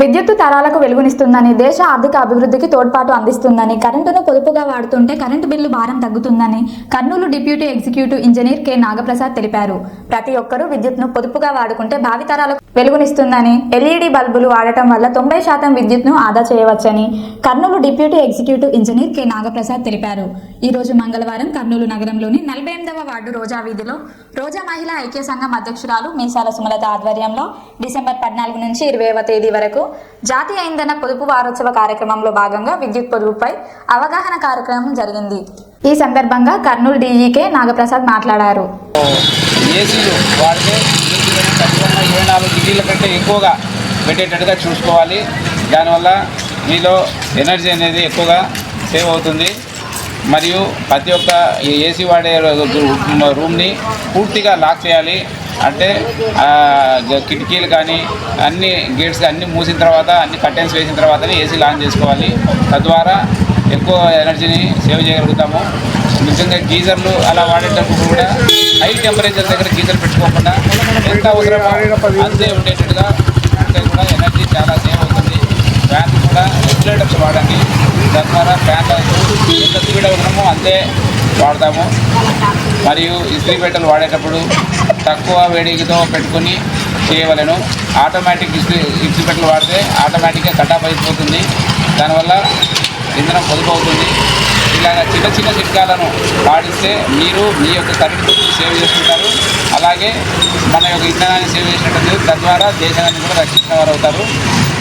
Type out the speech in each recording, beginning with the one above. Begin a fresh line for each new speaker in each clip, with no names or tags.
విద్యుత్తు తరాలకు వెలుగునిస్తుందని దేశ ఆర్థిక అభివృద్ధికి తోడ్పాటు అందిస్తుందని కరెంటును పొదుపుగా వాడుతుంటే కరెంటు బిల్లు భారం తగ్గుతుందని Kurnool deputy executive engineer K. Nagaprasad తెలిపారు. ప్రతి ఒక్కరూ విద్యుత్ను పొదుపుగా వాడుకుంటే భావితరాలకు వెలుగునిస్తుందని ఎల్ఈడి బల్బులు వాడటం వల్ల తొంభై శాతం విద్యుత్ను ఆదా చేయవచ్చని Kurnool deputy executive engineer K. Nagaprasad తెలిపారు. ఈ రోజు మంగళవారం కర్నూలు నగరంలోని నలభై ఎనిమిదవ వార్డు రోజా వీధిలో రోజా మహిళా ఐక్య సంఘం అధ్యక్షురాలు మీసాల సుమలత ఆధ్వర్యంలో డిసెంబర్ పద్నాలుగు నుంచి ఇరవైవ తేదీ వరకు జాతీయ ఇంధన పొదుపు వారోత్సవ కార్యక్రమంలో భాగంగా విద్యుత్ పొదుపుపై అవగాహన కార్యక్రమం జరిగింది. ఈ సందర్భంగా కర్నూలు డీఈకే నాగప్రసాద్ మాట్లాడారు.
ఏసీలు వాడితే ఖచ్చితంగా ఇరవై నాలుగు డిగ్రీల కంటే ఎక్కువగా పెట్టేటట్టుగా చూసుకోవాలి. దానివల్ల మీలో ఎనర్జీ అనేది ఎక్కువగా సేవ్ అవుతుంది. మరియు ప్రతి ఒక్క ఏసీ వాడే రూమ్ని పూర్తిగా లాక్ చేయాలి. అంటే కిటికీలు కానీ అన్ని గేట్స్ అన్ని మూసిన తర్వాత అన్ని కర్టెన్స్ వేసిన తర్వాతనే ఏసీ ఆన్ చేసుకోవాలి. తద్వారా ఎక్కువ ఎనర్జీని సేవ్ చేయగలుగుతాము. ముఖ్యంగా గీజర్లు అలా వాడేటప్పుడు కూడా హై టెంపరేచర్ దగ్గర గీజర్ పెట్టుకోకుండా ఎంత అవసరమో అంతే ఉండేటట్టుగా ఉంటే కూడా ఎనర్జీ చాలా సేవ్ అవుతుంది. ఫ్యాన్ కూడా రెగ్యులేటర్స్ వాడండి. తద్వారా ఫ్యాన్ ఎంత స్పీడ్ అవసరమో అంతే వాడతాము. మరియు ఇస్త్రీ పెట్టెలు వాడేటప్పుడు తక్కువ వేడితో పెట్టుకొని చేయవలను. ఆటోమేటిక్ ఇస్త్రీ ఇస్త్రీ పెట్టెలు వాడితే ఆటోమేటిక్గా కటాప్ అయిపోతుంది. దానివల్ల ఇంధనం పొదుపు అవుతుంది ఇలాగ చిన్న చిన్న చిట్కాలను పాటిస్తే మీరు మీ యొక్క కరెంటు సేవ్ చేసుకుంటారు అలాగే మన యొక్క ఇంధనాన్ని సేవ్ చేసినట్టు తద్వారా దేశాన్ని కూడా రక్షించిన వారు అవుతారు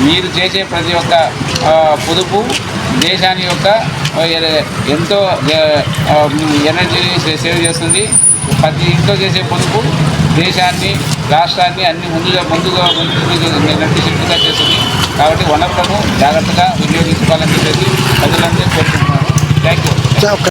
మీరు చేసే ప్రతి ఒక్క పొదుపు దేశాన్ని యొక్క ఎంతో ఎనర్జీని సేవ్ చేస్తుంది. ప్రతి ఇంట్లో చేసే పొదుపు దేశాన్ని రాష్ట్రాన్ని అన్ని ముందుగా ముందుగా ముందుగా చేస్తుంది. కాబట్టి వనరులను జాగ్రత్తగా వినియోగించుకోవాలని చెప్పేసి ప్రజలందరూ కోరుకుంటున్నారు. Thank you